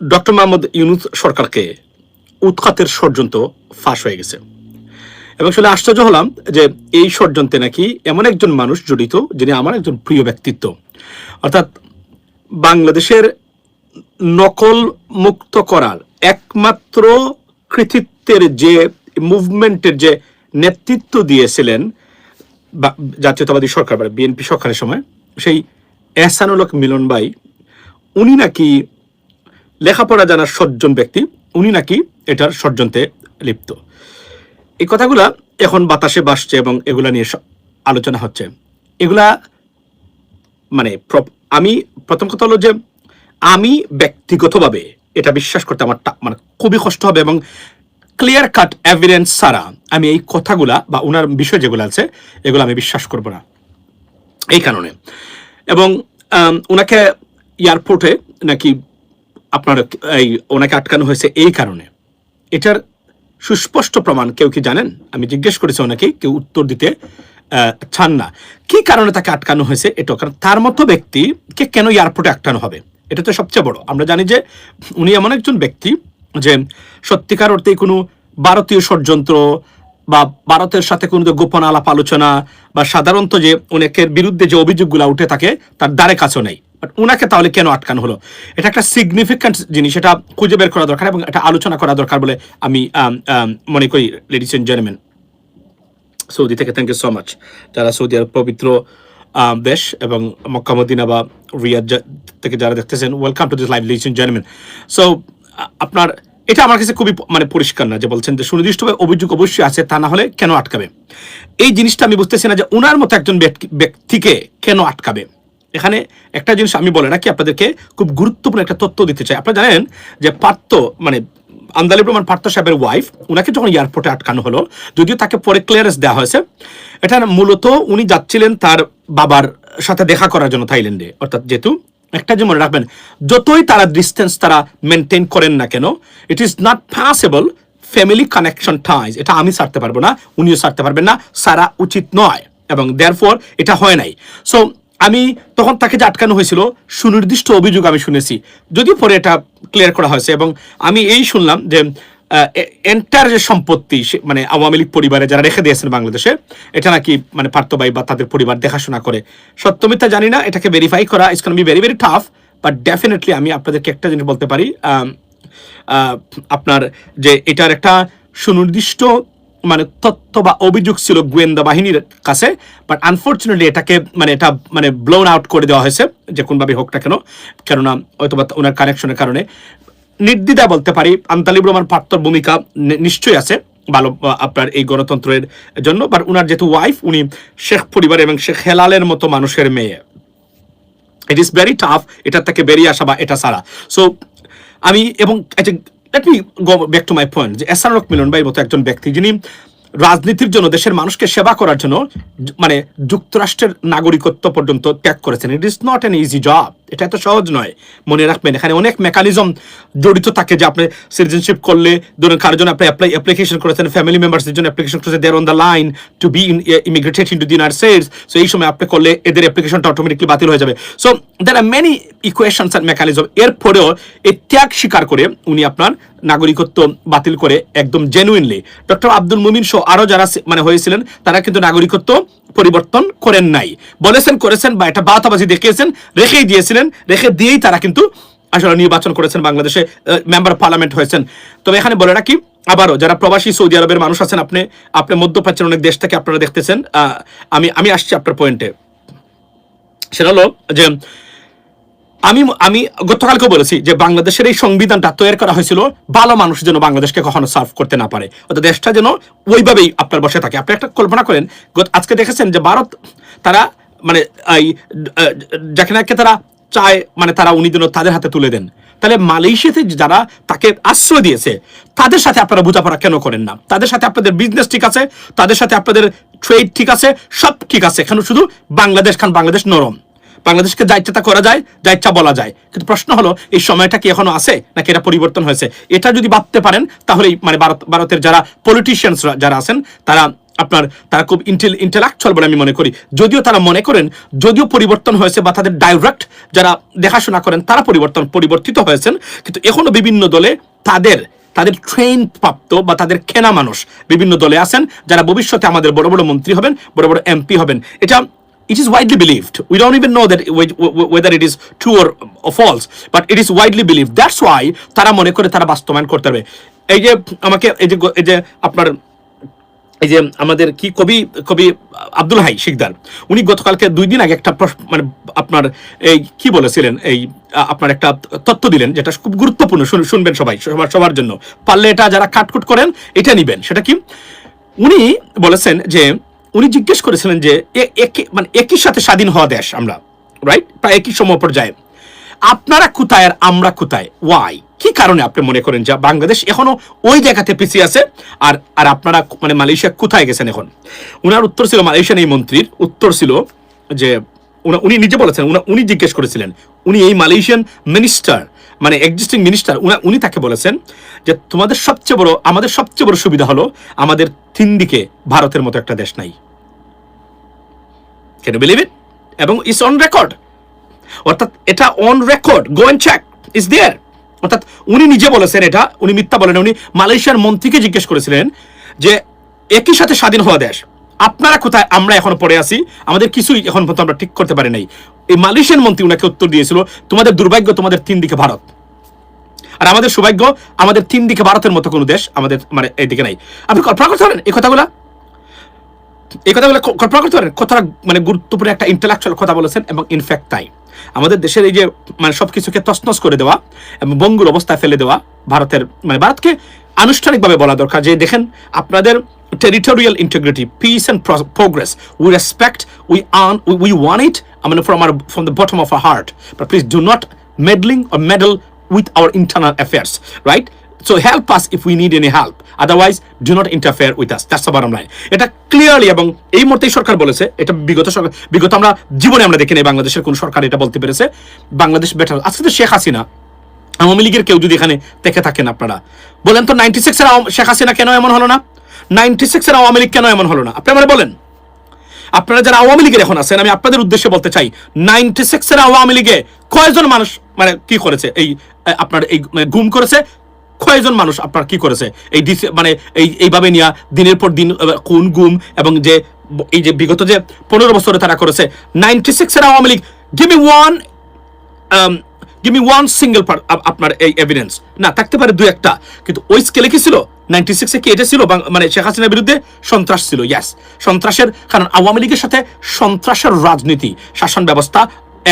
Doctor Mohammad Yunus সরকারকে উৎখাতের ষড়যন্ত্র ফাঁস হয়ে গেছে। এবং শুনে আশ্চর্য হলাম যে এই ষড়যন্ত্রে নাকি এমন একজন মানুষ জড়িত যিনি আমার একজন প্রিয় ব্যক্তিত্ব। অর্থাৎ বাংলাদেশের নকল মুক্ত করার একমাত্র কৃতিত্বের যে মুভমেন্টের যে নেতৃত্ব দিয়েছিলেন জাতীয়তাবাদী সরকার বিএনপি সরকারের সময়, সেই এহসানুল হক মিলন ভাই উনি নাকি লেখাপড়া জানার সজ্জন ব্যক্তি, উনি নাকি এটার ষড়যন্ত্রে লিপ্ত। এই কথাগুলা এখন বাতাসে বাসছে এবং এগুলা নিয়ে আলোচনা হচ্ছে। এগুলা মানে আমি প্রথম কথা হলো যে, আমি ব্যক্তিগতভাবে এটা বিশ্বাস করতে আমার মানে খুবই কষ্ট হবে এবং ক্লিয়ার কাট এভিডেন্স ছাড়া আমি এই কথাগুলা বা ওনার বিষয় যেগুলো আছে, এগুলো আমি বিশ্বাস করব না। এই কারণে। এবং ওনাকে এয়ারপোর্টে নাকি আপনার এই ওনাকে আটকানো হয়েছে এই কারণে? এটার সুস্পষ্ট প্রমাণ কেউ কি জানেন? আমি জিজ্ঞেস করেছি ওনাকে, কেউ উত্তর দিতে চান না। কি কারণে তাকে আটকানো হয়েছে এটা কারণ তার মতো ব্যক্তিকে কেন এয়ারপোর্টে আটকানো হবে? এটা তো সবচেয়ে বড়। আমরা জানি যে উনি এমন একজন ব্যক্তি যে সত্যিকার অর্থে কোনো ভারতীয় ষড়যন্ত্র বা ভারতের সাথে কোনো যে গোপন আলাপ আলোচনা বা সাধারণত যে অনেকের বিরুদ্ধে যে অভিযোগগুলো উঠে থাকে, তার দ্বারে কাছেও নেই। উনাকে তাহলে কেন আটকানো হলো? এটা একটা সিগনিফিক্যান্ট জিনিস, এটা খুঁজে বের করা দরকার এবং এটা আলোচনা করা দরকার বলে আমি মনে করি লেডিস এন্ড জেন্টলম্যান সৌদি থেকে থ্যাংক ইউ সো মাচ যারা সৌদি আরব পবিত্র দেশ এবং মক্কা, মদিনা বা রিয়াদ থেকে যারা দেখতেছেন welcome to this live ladies and gentleman so আপনার, এটা আমার কাছে খুবই মানে পরিষ্কার না যে বলছেন যে সুনির্দিষ্টভাবে অভিযোগ অবশ্যই আছে, তা না হলে কেন আটকাবে? এই জিনিসটা আমি বুঝতেছি না যে ওনার মতো একজন ব্যক্তি- ব্যক্তিকে কেন আটকাবে? এখানে একটা জিনিস আমি বলে রাখি, আপনাদেরকে খুব গুরুত্বপূর্ণ একটা তথ্য দিতে চাই। আপনারা জানেন যে পার্থ মানে আন্দালিব রহমান পার্থ সাহেবের ওয়াইফ উনাকে যখন এয়ারপোর্টে আটকানো হলো, যদিও তাকে পরে ক্লিয়ারেন্স দেওয়া হয়েছে, এটা মূলত উনি যাচ্ছিলেন তার বাবার সাথে দেখা করার জন্য থাইল্যান্ডে। অর্থাৎ যেহেতু একটা যে মনে রাখবেন, যতই তারা ডিস্টেন্স তারা মেনটেন করেন না কেন it is not possible family connection ties এটা আমি সারতে পারব না, উনিও সারতে পারবেন না সারা উচিত নয়। এবং দেয়ার এটা হয় নাই। সো আমি তখন তাকে যে আটকানো হয়েছিল, সুনির্দিষ্ট অভিযোগ আমি শুনেছি। যদিও পরে এটা ক্লিয়ার করা হয়েছে এবং আমি এই শুনলাম যে এন্টার যে সম্পত্তি মানে আওয়ামী লীগ পরিবারে যারা রেখে দিয়েছেন বাংলাদেশে, এটা নাকি মানে পার্থবাই বা তাদের পরিবার দেখাশোনা করে। সত্যমিথ্যা জানি না, এটাকে ভেরিফাই করা is be very very tough but definitely আমি আপনাদেরকে একটা জিনিস বলতে পারি আপনার যে এটার একটা সুনির্দিষ্ট মানে তথ্য বা অভিযোগ ছিল গোয়েন্দা বাহিনীর কাছে বাট আনফর্চুনেটলি এটাকে মানে এটা মানে ব্লোন আউট করে দেওয়া হয়েছে, যে কোনভাবে হোক না কেন। কেননা হয়তো বা ওনার কানেকশনের কারণে। নির্দ্বিধা বলতে পারি আন্তালিব রহমান পার্থর ভূমিকা নিশ্চয়ই আছে, ভালো আপনার এই গণতন্ত্রের জন্য বাট উনার যেহেতু ওয়াইফ উনি শেখ পরিবার এবং শেখ হেলালের মতো মানুষের মেয়ে। ইট ইস ভেরি টাফ এটা থেকে বেরিয়ে আসা বা এটা ছাড়া। সো আমি, এবং let me go back to my point যে এস আর মিলন ভাইয়ের মতো একজন ব্যক্তি যিনি রাজনীতির জন্য দেশের মানুষকে সেবা করার জন্য মানে যুক্তরাষ্ট্রের নাগরিকত্ব পর্যন্ত ত্যাগ করেছেন। It is not an easy job এটা এত সহজ নয়, মনে রাখবেন। এখানে অনেক মেকানিজম জড়িত থাকে যে আপনি সিটিজেনশিপ করলে, ধরুন কারোর জন্য আপনি অ্যাপ্লাই অ্যাপ্লিকেশন করেছেন ফ্যামিলি মেম্বার্সের জন্য অ্যাপ্লিকেশন করেছেন there on the line to be immigrated into the United States so এই সময় আপনি করলে এদের অ্যাপ্লিকেশনটা অটোমেটিকলি বাতিল হয়ে যাবে। So there are many equations and mechanism এরপরেও এই ত্যাগ স্বীকার করে উনি আপনার নাগরিকত্ব বাতিল করে একদম জেনুইনলি ডক্টর আব্দুল মুমিন সহ আরও যারা মানে হয়েছিলেন, তারা কিন্তু নাগরিকত্ব পরিবর্তন করেন নাই। বলেছেন, করেছেন বা এটা বাতাবাজি দেখিয়েছেন, রেখেই দিয়েছিলেন। রেখে দিয়েই তারা কিন্তু আসলে নির্বাচন করেছেন বাংলাদেশে মেম্বার পার্লামেন্ট হয়েছেন। তবে এখানে বলে রাখি, আবারও যারা প্রবাসী সৌদি আরবের মানুষ আছেন আপনি আপনি মধ্যপ্রাচ্যের অনেক দেশ থেকে আপনারা দেখতেছেন আমি আমি আসছি আপনার পয়েন্টে সেটা হলো যে, আমি আমি গতকালকে বলেছি যে বাংলাদেশের এই সংবিধানটা তৈরি করা হয়েছিল ভালো মানুষ যেন বাংলাদেশকে কখনো সার্ভ করতে না পারে। অর্থাৎ দেশটা যেন ওইভাবেই আপনার বসে থাকে। আপনি একটা কল্পনা করেন আজকে দেখেছেন যে ভারত, তারা মানে এই যাকে নাকি তারা চায় মানে তারা উনি যেন তাদের হাতে তুলে দেন। তাহলে মালয়েশিয়াতে যারা তাকে আশ্রয় দিয়েছে, তাদের সাথে আপনারা বোঝাপড়া কেন করেন না? তাদের সাথে আপনাদের বিজনেস ঠিক আছে, তাদের সাথে আপনাদের ট্রেড ঠিক আছে, সব ঠিক আছে। এখানে শুধু বাংলাদেশ খান, বাংলাদেশ নরম। বাংলাদেশকে যা ইচ্ছা করা যায় যা ইচ্ছা বলা যায়। কিন্তু প্রশ্ন হলো, এই সময়টা কি এখনও আছে, নাকি এটা পরিবর্তন হয়েছে? এটা যদি ভাবতে পারেন, তাহলেই মানে ভারত, ভারতের যারা পলিটিশিয়ানসরা যারা আছেন, তারা আপনার তারা খুব ইন্টেল ইন্টেলেকচুয়াল বলে আমি মনে করি যদিও তারা মনে করেন যদিও পরিবর্তন হয়েছে বা তাদের ডাইরেক্ট যারা দেখাশোনা করেন তারা পরিবর্তন পরিবর্তিত হয়েছেন কিন্তু এখনও বিভিন্ন দলে তাদের তাদের ট্রেন প্রাপ্ত বা তাদের কেনা মানুষ বিভিন্ন দলে আছেন যারা ভবিষ্যতে আমাদের বড় বড় মন্ত্রী হবেন বড় বড় এমপি হবেন এটা it is widely believed. We don't even know that whe- whe- whether it is true or, or false, but it is widely believed. That's why তারা মনে করে তারা বাস্তবায়ন করতে হবে এই যে আমাকে এই যে এই যে আপনার এই যে আমাদের কি কবি কবি আব্দুল হাই শিকদার, উনি গতকালকে দুই দিন আগে একটা মানে আপনার এই কি বলেছিলেন, এই আপনার একটা তথ্য দিলেন যেটা খুব গুরুত্বপূর্ণ, শুন- শুনবেন সবাই, সবার জন্য। পারলে এটা যারা কাটকুট করেন, এটা নিবেন। সেটা কি? উনি বলেছেন যে, উনি জিজ্ঞেস করেছিলেন যে একই মানে একই সাথে স্বাধীন হওয়া দেশ আমরা রাইট প্রায় একই সময় পর্যায়ে আপনারা কোথায় আর আমরা কোথায়? ওয়াই কি কারণে আপনি মনে করেন যে বাংলাদেশ এখনও ওই জায়গাতে পিছিয়ে আছে? আর আর আপনারা মানে মালয়েশিয়া কোথায় গেছেন এখন? উনার উত্তর ছিল মালয়েশিয়ান এই মন্ত্রীর। উত্তর ছিল যে উনি নিজে বলেছেন, উনা- উনি জিজ্ঞেস করেছিলেন, উনি এই মালয়েশিয়ান মিনিস্টার মানে এক্সিস্টিং মিনিস্টার উনি তাকে বলেছেন যে তোমাদের সবচেয়ে বড়, আমাদের সবচেয়ে বড় সুবিধা হলো আমাদের তিন দিকে ভারতের মতো একটা দেশ নাই। ক্যান বিলিভ ইট এবং ইস অন রেকর্ড অর্থাৎ এটা on record go and check is there অর্থাৎ উনি নিজে বলেছেন এটা, উনি মিথ্যা বলেন উনি মালয়েশিয়ার মন্ত্রীকে জিজ্ঞেস করেছিলেন যে একই সাথে স্বাধীন হওয়া দেশ, আপনারা কোথায়? আমরা এখন পড়ে আছি, আমাদের কিছুই এখন পর্যন্ত আমরা ঠিক করতে পারি নাই। এই মালয়েশিয়ান মন্ত্রী উনাকে উত্তর দিয়েছিল, তোমাদের দুর্ভাগ্য তোমাদের তিন দিকে ভারত। আর আমাদের সৌভাগ্য, আমাদের তিন দিকে ভারতের মতো কোনো দেশ আমাদের মানে এইদিকে নাই। আপনি কল্পনা করতে পারেন এই কথাগুলা? এই কথাগুলো কল্পনা করতে পারেন? কতটা মানে গুরুত্বপূর্ণ একটা ইন্টেলেকচুয়াল কথা বলেছেন এবং ইনফ্যাক্ট তাই। আমাদের দেশের এই যে মানে সব কিছুকে তসনস করে দেওয়া এবং বঙ্গুর অবস্থায় ফেলে দেওয়া ভারতের মানে ভারতকে আনুষ্ঠানিকভাবে বলা দরকার যে দেখেন আপনাদের territorial integrity peace and progress we respect we earn we won it মানে from our from the bottom of a heart but please do not meddling or meddle with our internal affairs, right? So help us if we need any help. Otherwise, do not interfere with us. That's the bottom line. এটা clearly এবং এই মুহূর্তেই সরকার বলেছে এটা বিগত বিগত আমরা জীবনে আমরা দেখিনি বাংলাদেশের কোন সরকার এটা বলতে পেরেছে। বাংলাদেশ বেটার আজকে তো শেখ হাসিনা আওয়ামী লীগের কেউ যদি এখানে দেখে থাকেন আপনারা। বলেন তো নাইনটি সিক্সের শেখ হাসিনা কেন এমন হলো না? নাইনটি সিক্সের আওয়ামী লীগ কেন এমন হলো না? আপনি আমার বলেন। আপনারা যারা আওয়ামী লীগের এখন আছেন আমি আপনাদের উদ্দেশ্যে বলতে চাই নাইনটি সিক্সের আওয়ামী লীগে কয়জন মানুষ মানে কি করেছে এই আপনার এই মানে গুম করেছে? কয়জন মানুষ আপনার কি করেছে? এই মানে এই, এইভাবে নিয়ে দিনের পর দিন খুন, গুম এবং যে এই যে বিগত যে পনেরো বছরে তারা করেছে নাইনটি সিক্সের Awami League give one give me one single আপনার এই এভিডেন্স না, থাকতে পারে দু একটা, কিন্তু ওই স্কেলে কি ছিল? নাইনটি সিক্সে কি এটা ছিল? মানে শেখ হাসিনার বিরুদ্ধে সন্ত্রাস ছিল ইয়াস সন্ত্রাসের, কারণ আওয়ামী লীগের সাথে সন্ত্রাসের রাজনীতি, শাসন ব্যবস্থা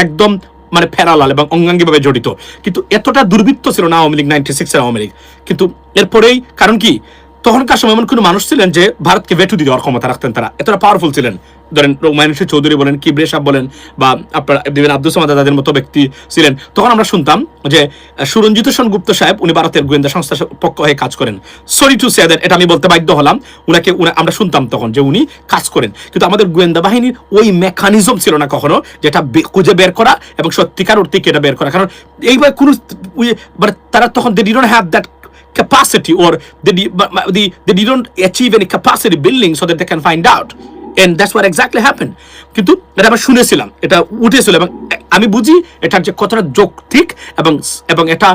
একদম মানে ফেরালাল এবং অঙ্গাঙ্গিভাবে জড়িত। কিন্তু এতটা দুর্বৃত্ত ছিল না আওয়ামী লীগ নাইনটি সিক্সের আওয়ামী লীগ। কিন্তু এরপরেই কারণ কি? তখনকার সময় এমন কোনো মানুষ ছিলেন যে ভারতকে ভেটু দিয়ে দেওয়ার ক্ষমতা রাখতেন তারা। এতটা পাওয়ারফুল ছিলেন। ধরেন রোমায়ন চৌধুরী বলেন কিবরে সাহেব বলেন, বা আপনার দেবেন আব্দুল সামাদ তাদের মতো ব্যক্তি ছিলেন। তখন আমরা শুনতাম যে সুরঞ্জিত সেনগুপ্ত সাহেব, উনি ভারতের গোয়েন্দা সংস্থার পক্ষ হয়ে কাজ করেন। সরি টু সে এটা আমি বলতে বাধ্য হলাম। উনাকে উনা- আমরা শুনতাম তখন যে উনি কাজ করেন। কিন্তু আমাদের গোয়েন্দা বাহিনীর ওই মেকানিজম ছিল না কখনো যেটা খুঁজে বের করা এবং সত্যিকার অর্থে এটা বের করা। কারণ এইবার কোনো মানে তারা তখন they didn't have that capacity or they, they, they didn't achieve any capacity building so that they can find out. And that's what exactly happened. কিন্তু এটা আমরা শুনেছিলাম এটা উঠেছিল এবং আমি বুঝি এটা যে কতটা যৌক্তিক এবং এবং এটা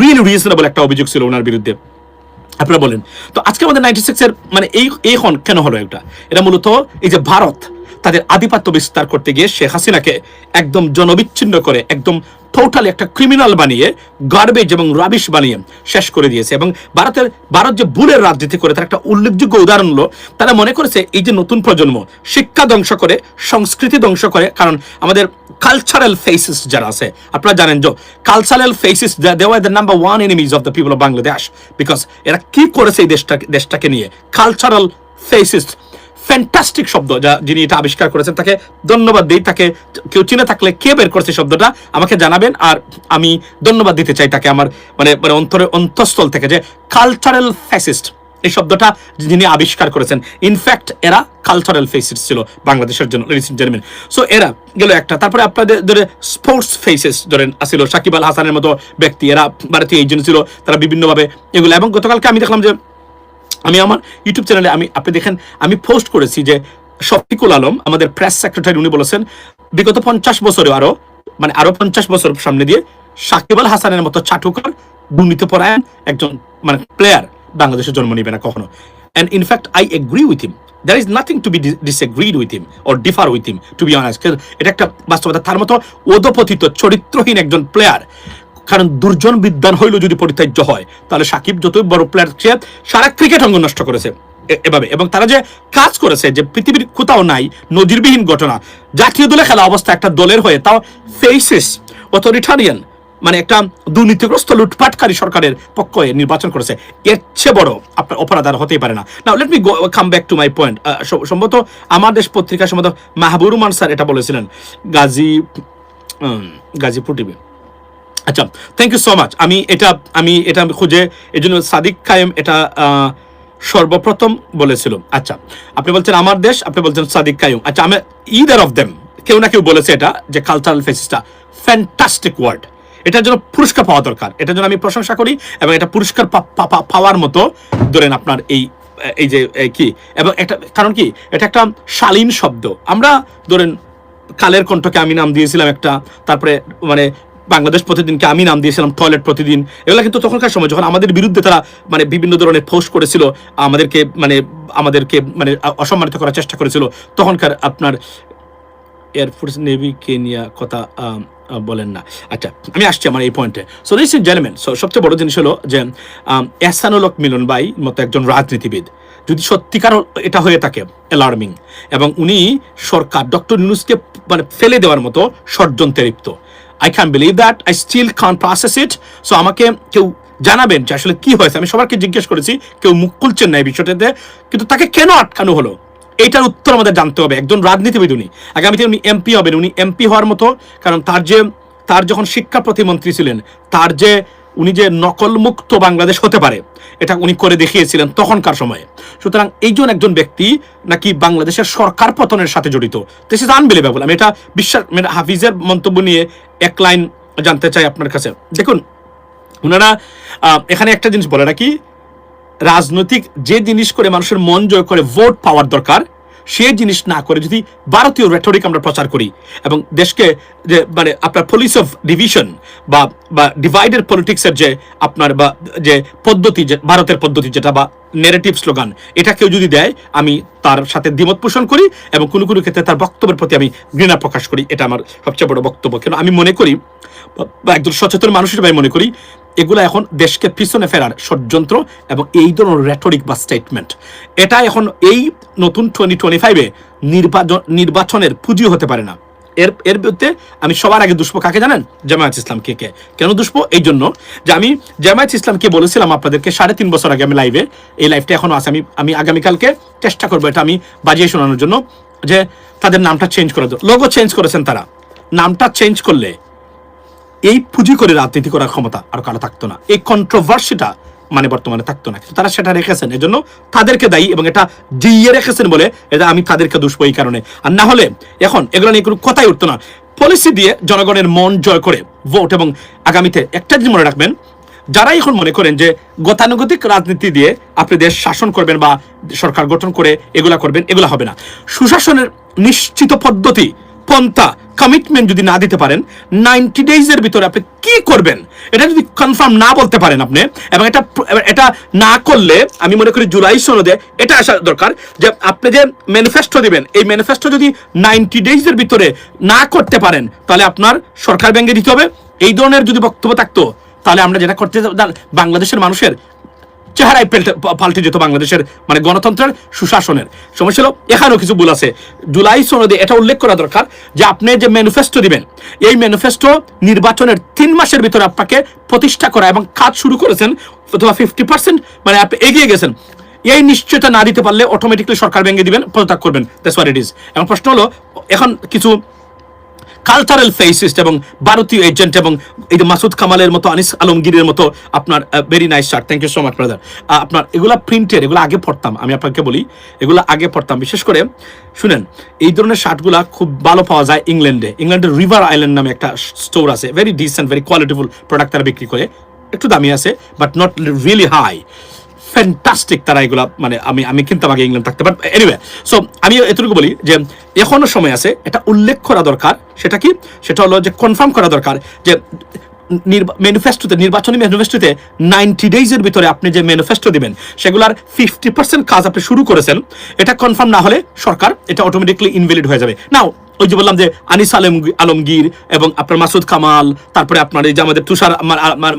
রিয়েল রিজনেবল একটা অভিযোগ ছিল ওনার বিরুদ্ধে। আপনারা বলেন। তো আজকে আমাদের নাইনটি সিক্সের মানে এই এখন কেন হলো এটা? এটা মূলত এই যে ভারত তাদের আধিপত্য বিস্তার করতে গিয়ে শেখ হাসিনাকে একদম জনবিচ্ছিন্ন করে, একদম টোটালি একটা ক্রিমিনাল বানিয়ে গার্বেজ এবং রাবিশ বানিয়ে শেষ করে দিয়েছে। এবং ভারতের, ভারত যে ভুলের রাজনীতি করে, তার একটা উল্লেখযোগ্য উদাহরণ হলো, তারা মনে করেছে এই যে নতুন প্রজন্ম, শিক্ষা ধ্বংস করে, সংস্কৃতি ধ্বংস করে, কারণ আমাদের কালচারাল ফেসিস যারা আছে, আপনারা জানেন যে cultural fascists they were the number one enemies of the people of Bangladesh because এরা কি করেছে এই দেশটাকে দেশটাকে নিয়ে? কালচারাল ফেসিস ফ্যান্টাস্টিক শব্দ যা যিনি এটা আবিষ্কার করেছেন, তাকে ধন্যবাদ দিই, তাকে কেউ চিনে থাকলে কে বের করছে শব্দটা, আমাকে জানাবেন আর আমি ধন্যবাদ দিতে চাই তাকে আমার মানে মানে অন্তরে অন্তঃস্থল থেকে যে কালচারাল ফ্যাসিস্ট এই শব্দটা যিনি আবিষ্কার করেছেন। ইনফ্যাক্ট এরা কালচারাল ফেসিস ছিল বাংলাদেশের জন্য জেন্টলম্যান সো এরা গেল একটা, তারপরে আপনাদের ধরে স্পোর্টস ফেসেস ধরেন আসিল সাকিব আল হাসানের মতো ব্যক্তি, এরা ভারতীয় এজেন্ট ছিল, তারা বিভিন্নভাবে এগুলো, এবং গতকালকে আমি দেখলাম যে আমি আমার ইউটিউব চ্যানেলে আমি, আপনি দেখেন, আমি পোস্ট করেছি যে শফিকুল আলম, আমাদের প্রেস সেক্রেটারি উনি বলেছেন, বিগত পঞ্চাশ বছরে আরও মানে আরও পঞ্চাশ বছর সামনে দিয়ে সাকিব আল হাসানের মতো চাটুকার দুর্নীতিপরায়ণ একজন মানে প্লেয়ার বাংলাদেশে জন্ম নেবে না কখনো। And in fact I agree with him there is nothing to be disagreed with him or differ with him to be honest এটা একটা বাস্তবতা, তার মতো ওদপতিত চরিত্রহীন একজন প্লেয়ার কারণ দুর্জন বিদ্যান হইল যদি পরিত্যাজ্য হয়, তাহলে সাকিব যতই বড় প্লেয়ার সে সারা ক্রিকেট অঙ্গন নষ্ট করেছে এভাবে। এবং তারা যে কাজ করেছে, যে পৃথিবীর কোথাও নাই, নজিরবিহীন ঘটনা, জাতীয় দলে খেলা অবস্থা একটা দলের হয়ে তাও ফেসেস অথরিটারিয়ান মানে একটা দুর্নীতিগ্রস্ত লুটপাটকারী সরকারের পক্ষ নির্বাচন করেছে। এর চেয়ে বড় আপনার অপরাধ আর হতেই পারে না। না let me come back to my point সম্ভবত আমার দেশ পত্রিকা সম্ভবত মাহবুর রহমান স্যার এটা বলেছিলেন, গাজী গাজীপুর টিভি। আচ্ছা থ্যাংক ইউ সো মাচ আমি এটা আমি এটা খুঁজে এই জন্য সাদিক কায়েম এটা সর্বপ্রথম বলেছিল। আচ্ছা আপনি বলছেন আমার দেশ, আপনি বলছেন সাদিক কায়ুম আচ্ছা আমি ইদার অফ দেম কেউ না কেউ বলেছে এটা, যে কালচারাল ফেসিসটা ফ্যান্টাস্টিক ওয়ার্ড এটার জন্য পুরস্কার পাওয়া দরকার। এটার জন্য আমি প্রশংসা করি এবং এটা পুরস্কার পাওয়ার মতো ধরেন আপনার এই এই যে কি, এবং একটা, কারণ কি, এটা একটা শালীন শব্দ। আমরা ধরেন কালের কণ্ঠকে আমি নাম দিয়েছিলাম একটা, তারপরে মানে বাংলাদেশ প্রতিদিনকে আমি নাম দিয়েছিলাম টয়লেট প্রতিদিন। এগুলো কিন্তু তখনকার সময় যখন আমাদের বিরুদ্ধে তারা মানে বিভিন্ন ধরনের পোস্ট করেছিল, আমাদেরকে মানে আমাদেরকে মানে অসম্মানিত করার চেষ্টা করেছিল, তখনকার আপনার এয়ারফোর্স নেভি কেনিয়া কথা বলেন না। আচ্ছা আমি আসছি আমার এই পয়েন্টে সো লিস জেন্টলম্যান সো সবচেয়ে বড় জিনিস হলো যে হক মিলন বাই মতো একজন রাজনীতিবিদ। যদি সত্যিকার এটা হয়ে থাকে অ্যালার্মিং এবং উনি সরকার ডক্টর ইউনুসকে মানে ফেলে দেওয়ার মতো ষড়যন্ত্রে লিপ্ত। I can believe that I still can process it so আমাকে কেউ জানাবেন যে আসলে কি হয়েছে। আমি সবাইকে জিজ্ঞেস করেছি, কেউ মুখ খুলছেন না এই বিষয়টাতে। কিন্তু তাকে কেন আটকানো হলো? এইটার উত্তর আমাদের জানতে হবে। একজন রাজনীতিবিদ উনি। আগামীতে উনি এমপি হবেন। উনি এমপি হওয়ার মতো, কারণ তার যে, তার যখন শিক্ষা প্রতিমন্ত্রী ছিলেন, তার যে উনি যে নকলমুক্ত বাংলাদেশ হতে পারে, এটা উনি করে দেখিয়েছিলেন তখনকার সময়ে। সুতরাং এইজন একজন ব্যক্তি নাকি বাংলাদেশের সরকার পতনের সাথে জড়িত। দিস ইজ আনবিলিভেবল আমি এটা বিশ্বাস মানে হাফিজের মন্তব্য নিয়ে এক লাইন জানতে চাই আপনার কাছে। দেখুন ওনারা এখানে একটা জিনিস বলে নাকি রাজনৈতিক যে জিনিস করে মানুষের মন জয় করে, ভোট পাওয়ার দরকার সে জিনিস না করে যদি ভারতীয় রেটরিক আমরা প্রচার করি এবং দেশকে যে মানে আপনার পুলিশ অফ ডিভিশন বা বা ডিভাইডেড পলিটিক্সের যে আপনার বা, যে পদ্ধতি, যে ভারতের পদ্ধতি যেটা বা নেগেটিভ স্লোগান এটা কেউ যদি দেয়, আমি তার সাথে দ্বিমত পোষণ করি এবং কোনো কোনো ক্ষেত্রে তার বক্তব্যের প্রতি আমি ঘৃণা প্রকাশ করি। এটা আমার সবচেয়ে বড় বক্তব্য। কেন? আমি মনে করি বা একজন সচেতন মানুষ হিসেবে আমি মনে করি এগুলো এখন দেশকে পিছনে ফেরার ষড়যন্ত্র এবং এই ধরনের রেটরিক বা স্টেটমেন্ট এটা এখন এই নতুন টোয়েন্টি টোয়েন্টি ফাইভে নির্বাচন, নির্বাচনের পুঁজি হতে পারে না। এর এর বিরুদ্ধে আমি সবার আগে দুষ্প কাকে জানেন? জামায়াত ইসলামকে কে কে? কেন দুষ্প? এই জন্য যে আমি জামায়াত ইসলামকে বলেছিলাম আপনাদেরকে সাড়ে তিন বছর আগে আমি লাইভে এই লাইভটা এখনও আছে। আমি আমি আগামীকালকে চেষ্টা করব এটা আমি বাজিয়ে শোনানোর জন্য যে তাদের নামটা চেঞ্জ করে দেবো লোগো চেঞ্জ করেছেন তারা। নামটা চেঞ্জ করলে এই পুঁজি করে রাজনীতি করার ক্ষমতা আর কারও থাকতো না। এই কন্ট্রোভার্সিটা মানে বর্তমানে থাকতো না। কিন্তু তারা সেটা রেখেছেন। এজন্য তাদেরকে দায়ী এবং এটা জিইয়ে রেখেছেন বলে এটা আমি তাদেরকে দুষ্প এই কারণে। আর না হলে এখন এগুলো নিয়ে কোনো কথাই উঠতো না। পলিসি দিয়ে জনগণের মন জয় করে ভোট এবং আগামীতে একটা জিনিস মনে রাখবেন যারা এখন মনে করেন যে গতানুগতিক রাজনীতি দিয়ে আপনি দেশ শাসন করবেন বা সরকার গঠন করে এগুলা করবেন, এগুলা হবে না। সুশাসনের নিশ্চিত পদ্ধতি পন্থা কমিটমেন্ট যদি না দিতে পারেন নাইনটি ডেইজের ভিতরে আপনি কি করবেন? এটা যদি কনফার্ম না বলতে পারেন আপনি, এবং এটা এটা না করলে, আমি মনে করি জুলাই সনদে এটা আসা দরকার যে আপনি যে ম্যানিফেস্টো দিবেন, এই ম্যানিফেস্টো যদি নাইনটি ডেইজের ভিতরে না করতে পারেন, তাহলে আপনার সরকার ব্যাংকে দিতে হবে। এই ধরনের যদি বক্তব্য থাকতো, তাহলে আমরা যেটা করতে বাংলাদেশের মানুষের চেহারায় পাল্টে- যেত বাংলাদেশের মানে গণতন্ত্রের সুশাসনের। সমস্যা হলো, এখানেও কিছু ভুল আছে। জুলাই সনদে এটা উল্লেখ করা দরকার যে আপনি যে ম্যানিফেস্টো দিবেন, এই ম্যানিফেস্টো নির্বাচনের তিন মাসের ভিতরে আপনাকে প্রতিষ্ঠা করা এবং কাজ শুরু করেছেন, অথবা ফিফটি পার্সেন্ট মানে আপনি এগিয়ে গেছেন। এই নিশ্চয়তা না দিতে পারলে অটোমেটিকলি সরকার ভেঙে দিবেন, পদত্যাগ করবেন। দ্যাটস হোয়াট ইট ইজ এবং প্রশ্ন হলো, এখন কিছু কালচারাল ফেসিস্ট এবং ভারতীয় এজেন্ট এবং এই যে মাসুদ কামালের মতো, আনিস আলমগীরের মতো আপনার very nice shirt thank you so much brother আপনার, এগুলা প্রিন্টের এগুলো আগে পড়তাম, আমি আপনাকে বলি, এগুলো আগে পড়তাম। বিশেষ করে, শুনেন, এই ধরনের শার্টগুলা খুব ভালো পাওয়া যায় ইংল্যান্ডে ইংল্যান্ডের রিভার আইল্যান্ড নামে একটা স্টোর আছে very decent very qualityful product তারা বিক্রি করে। একটু দামি আছে but not really high fantastic তারা এগুলা মানে আমি আমি কিন্তু আমাকে ইংল্যান্ড থাকতে পারি। এনিওয়ে সো আমি এতটুকু বলি যে, এখনও সময় আছে এটা উল্লেখ করা দরকার, সেটা কি? সেটা হলো যে কনফার্ম করা দরকার যে ম্যানিফেস্টোতে নির্বাচনী ম্যানিফেস্টোতে নাইনটি ডেজের ভিতরে আপনি যে ম্যানিফেস্টো দিবেন, সেগুলার ফিফটি পার্সেন্ট কাজ আপনি শুরু করেছেন, এটা কনফার্ম না হলে সরকার, এটা অটোমেটিকলি ইনভ্যালিড হয়ে যাবে। নাও ওই যে বললাম যে আনিস আলম আলমগীর এবং আপনার মাসুদ কামাল, তারপরে আপনার এই যে আমাদের তুষার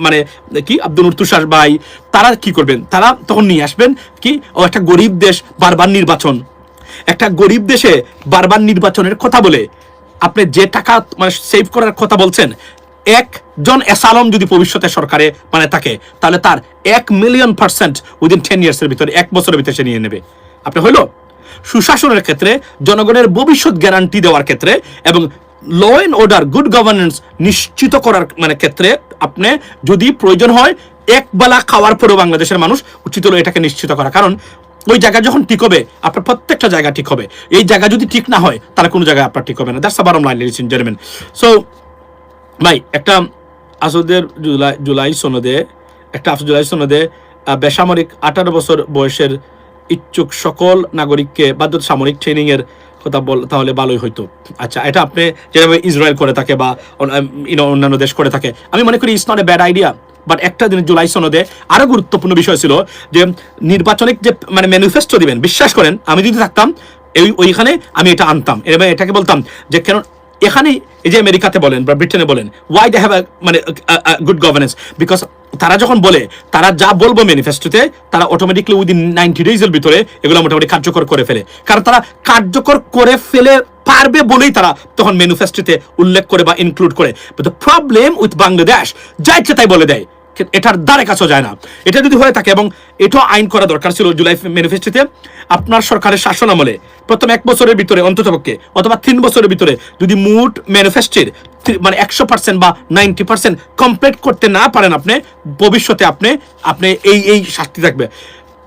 মানে কি, আব্দুল তুষার ভাই, তারা কি করবেন? তারা তখন নিয়ে আসবেন কি, ও একটা গরিব দেশ, বারবার নির্বাচন। একটা গরিব দেশে বারবার নির্বাচনের কথা বলে। আপনি যে টাকা মানে সেভ করার কথা বলছেন, একজন এসালম যদি ভবিষ্যতে সরকারে মানে থাকে, তাহলে তার এক মিলিয়ন পার্সেন্ট উইদিন টেন ইয়ার্সের ভিতরে, এক বছরের ভিতরে সে নিয়ে নেবে। আপনি হইল? সুশাসনের ক্ষেত্রে জনগণের ভবিষ্যৎ গ্যারান্টি দেওয়ার ক্ষেত্রে এবং law and order good governance নিশ্চিত করার মানে ক্ষেত্রে আপনি যদি প্রয়োজন হয়, এক বেলা খাওয়ার পরেও বাংলাদেশের মানুষ উচিত হলো এটাকে নিশ্চিত করা। কারণ ওই জায়গা যখন ঠিক হবে, আপনার প্রত্যেকটা জায়গা ঠিক হবে। এই জায়গা যদি ঠিক না হয়, তাহলে কোনো জায়গায় আপনার ঠিক হবে না। That's bottom line ladies and gentleman so ভাই, একটা আসদের জুলাই জুলাই সনদে, একটা আফ জুলাই সনদে বেসামরিক আঠারো বছর বয়সের ইচ্ছুক সকল নাগরিককে বাধ্যত সামরিক ট্রেনিং এর কথা বল, তাহলে ভালোই হইতো। আচ্ছা এটা আপনি যেভাবে ইসরায়েল করে থাকে বা অন্যান্য দেশ করে থাকে, আমি মনে করি it's not a bad idea but একটা দিন জুলাই সনদে আরও গুরুত্বপূর্ণ বিষয় ছিল যে নির্বাচনিক যে মানে ম্যানিফেস্টো দিবেন, বিশ্বাস করেন, আমি যদি থাকতাম, এই, ওইখানে আমি এটা আনতাম। এবার এটাকে বলতাম যে কেন এখানে এই যে আমেরিকাতে বলেন বা ব্রিটেনে বলেন ওয়াই দে হ্যাভ মানে গুড গভর্নেন্স বিকজ তারা যখন বলে, তারা যা বলব ম্যানিফেস্টোতে তারা অটোমেটিকলি উইদিন নাইনটি ডেজের ভিতরে এগুলো মোটামুটি কার্যকর করে ফেলে। কারণ তারা কার্যকর করে ফেলে পারবে বলেই তারা তখন ম্যানিফেস্টোতে উল্লেখ করে বা ইনক্লুড করে। প্রবলেম উইথ বাংলাদেশ যা ইচ্ছে তাই বলে দেয়। এটার দ্বারে কাছেও যায় না। এটা যদি হয়ে থাকে এবং এটাও আইন করা দরকার ছিল জুলাই ম্যানিফেস্টোতে আপনার সরকারের শাসন আমলে প্রথম এক বছরের ভিতরে, অন্ততপক্ষে, অথবা তিন বছরের ভিতরে যদি মোট ম্যানিফেস্টের মানে একশো পার্সেন্ট বা নাইনটি পার্সেন্ট কমপ্লিট করতে না পারেন আপনি, ভবিষ্যতে আপনি আপনি এই এই শাস্তি থাকবে।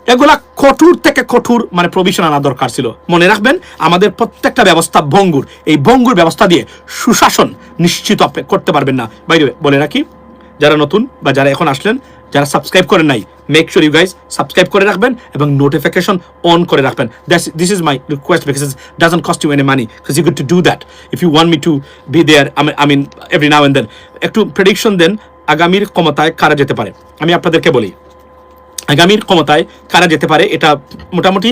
এগুলা কঠোর থেকে কঠোর মানে প্রভিশন আনা দরকার ছিল। মনে রাখবেন, আমাদের প্রত্যেকটা ব্যবস্থা ভঙ্গুর। এই ভঙ্গুর ব্যবস্থা দিয়ে সুশাসন নিশ্চিত করতে পারবেন না। বাইরে বলে রাখি যারা নতুন বা যারা এখন আসলেন, যারা সাবস্ক্রাইব করেন নাই make sure you guys subscribe করে রাখবেন এবং নোটিফিকেশন অন করে রাখবেন। This is my request because doesn't cost you any money because you good to do that if you want me to be there I mean every now and then একটু prediction দেন, আগামীর ক্ষমতায় কারা যেতে পারে? আমি আপনাদেরকে বলি, আগামীর ক্ষমতায় কারা যেতে পারে? এটা মোটামুটি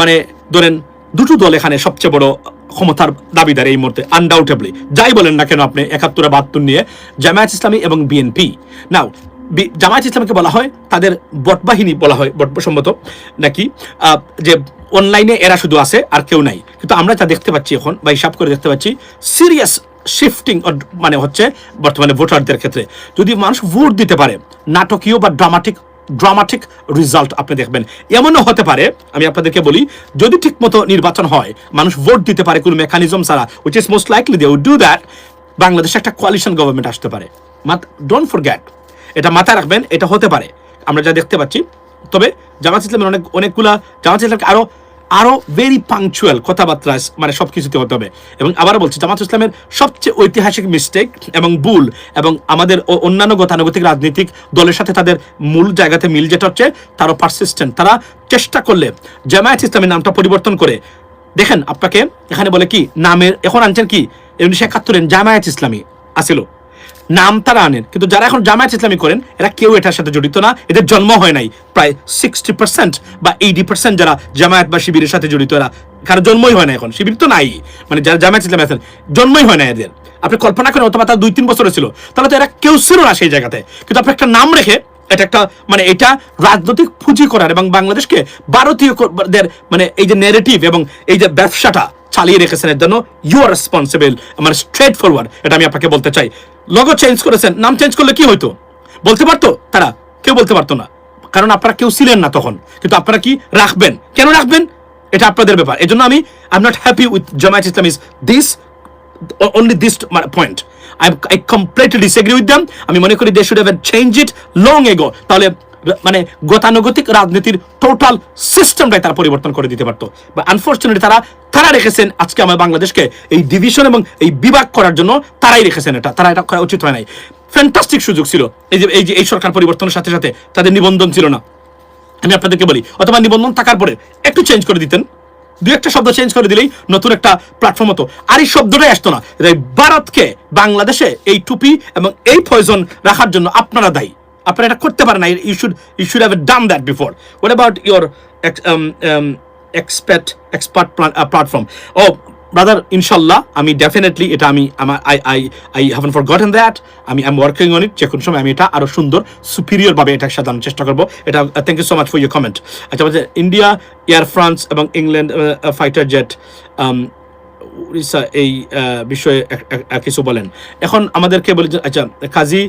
মানে ধরেন দুটো দল এখানে সবচেয়ে বড় ক্ষমতার দাবিদার এই মুহূর্তে আনডাউটেবলি যাই বলেন না কেন আপনি একাত্তরে বাহাত্তর নিয়ে জামায়াত ইসলামী এবং বিএনপি। নাও জামায়াত ইসলামকে বলা হয়, তাদের বটবাহিনী বলা হয় বটসম্মত নাকি যে অনলাইনে এরা শুধু আছে আর কেউ নাই। কিন্তু আমরা যা দেখতে পাচ্ছি এখন বা হিসাব করে দেখতে পাচ্ছি সিরিয়াস শিফটিং মানে হচ্ছে বর্তমানে ভোটারদের ক্ষেত্রে। যদি মানুষ ভোট দিতে পারে, নাটকীয় বা ড্রামাটিক ড্রামাটিক রেজাল্ট আপনি দেখবেন। এমনও হতে পারে, আমি আপনাদেরকে বলি, যদি ঠিকমতো নির্বাচন হয়, মানুষ ভোট দিতে পারে কোনো মেকানিজম ছাড়া which is most likely they would do that বাংলাদেশে একটা কোয়ালিশন গভর্নমেন্ট আসতে পারে। মাত ফর গ্যাট এটা মাথায় রাখবেন, এটা হতে পারে। আমরা যা দেখতে পাচ্ছি, তবে জামাত ইসলামের অনেক অনেকগুলা জামাত ইসলামকে আরও আরও ভেরি পাংচুয়াল কথাবার্তা মানে সব কিছুতে হতে হবে। এবং আবারও বলছি, জামাত ইসলামের সবচেয়ে ঐতিহাসিক মিস্টেক এবং ভুল এবং আমাদের অন্যান্য গতানুগতিক রাজনৈতিক দলের সাথে তাদের মূল জায়গাতে মিল যেটা হচ্ছে তারও পারসিস্টেন্ট তারা চেষ্টা করলে জামায়াত ইসলামের নামটা পরিবর্তন করে। দেখেন, আপনাকে এখানে বলে কি নামের এখন আনছেন কি উনিশশো একাত্তরের জামায়াত ইসলামী আসিল। নাম তারা আনেন। কিন্তু যারা এখন জামায়াত ইসলামী করেন, এরা কেউ এটার সাথে জড়িত না। এদের জন্ম হয় নাই। প্রায় সিক্সটি পার্সেন্ট বা এইটি পার্সেন্ট যারা জামায়াত বা শিবিরের সাথে জড়িত, এরা কারও জন্মই হয় না এখন। শিবির তো নাই। মানে যারা জামায়াত ইসলামী আছেন, জন্মই হয় না এদের। আপনি কল্পনা করেন, অথবা তার দুই তিন বছরে ছিল, তাহলে তো এরা কেউ ছিল না সেই জায়গাতে। কিন্তু আপনি একটা নাম রেখে, এটা একটা মানে এটা রাজনৈতিক পুঁজি করার এবং বাংলাদেশকে ভারতীয় মানে এই যে নেগেটিভ এবং এই যে ব্যবসাটা চালিয়ে রেখেছেন এর জন্য ইউ আর রেসপন্সিবল মানে স্ট্রেট ফরওয়ার্ড এটা আমি আপনাকে বলতে চাই। লগো চেঞ্জ করেছেন নাম চেঞ্জ করলে কি হইতো? বলতে পারতো? তারা কেউ বলতে পারতো না। কারণ আপনারা কেউ ছিলেন না তখন। কিন্তু আপনারা কি রাখবেন? কেন রাখবেন? এটা আপনাদের ব্যাপার। এই জন্য আমি I am not happy with Jamaat Islam is this only this point I, I completely disagree with them আমি মনে করি they should have change it long ago তাহলে মানে গতানুগতিক রাজনীতির টোটাল সিস্টেমটাই তারা পরিবর্তন করে দিতে পারতো। বা আনফর্চুনেটলি তারা তারা রেখেছেন আজকে আমার বাংলাদেশকে এই ডিভিশন এবং এই বিভাগ করার জন্য তারাই রেখেছেন এটা। তারা এটা করা উচিত হয় নাই। ফ্যান্টাস্টিক সুযোগ ছিল। এই যে এই যে, এই সরকার পরিবর্তনের সাথে সাথে তাদের নিবন্ধন ছিল না। আমি আপনাদেরকে বলি, অথবা নিবন্ধন থাকার পরে একটু চেঞ্জ করে দিতেন। দু একটা শব্দ চেঞ্জ করে দিলেই নতুন একটা প্ল্যাটফর্ম হতো। আর এই শব্দটাই আসতো না। ভারতকে বাংলাদেশে এই টুপি এবং এই পয়জন রাখার জন্য আপনারা দায়ী। আপনারা এটা করতে পারেন না। You should you should have done that before what about your expat expert platform O brother ইনশাল্লাহ আমি ডেফিনেটলি এটা আমি আমার I I I haven't forgotten that আমি I am working on it যে কোনো সময় আমি এটা আরও সুন্দর সুপিরিয়র ভাবে এটা সাজানোর চেষ্টা করব। এটা thank you so much for your comment আচ্ছা বলছে ইন্ডিয়া এয়ার ফ্রান্স এবং ইংল্যান্ড ফাইটার জেট উড়িষ্যা, এই বিষয়ে এক- এক কিছু বলেন। এখন আমাদেরকে বলে আচ্ছা কাজী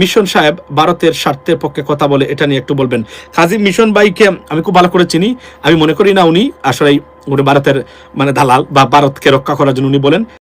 মিশন সাহেব ভারতের স্বার্থের পক্ষে কথা বলে এটা নিয়ে একটু বলবেন। কাজী মিশন ভাইকে আমি খুব ভালো করে চিনি। আমি মনে করি না উনি আসলে উনি ভারতের মানে দালাল বা ভারতকে রক্ষা করার জন্য উনি বলেন।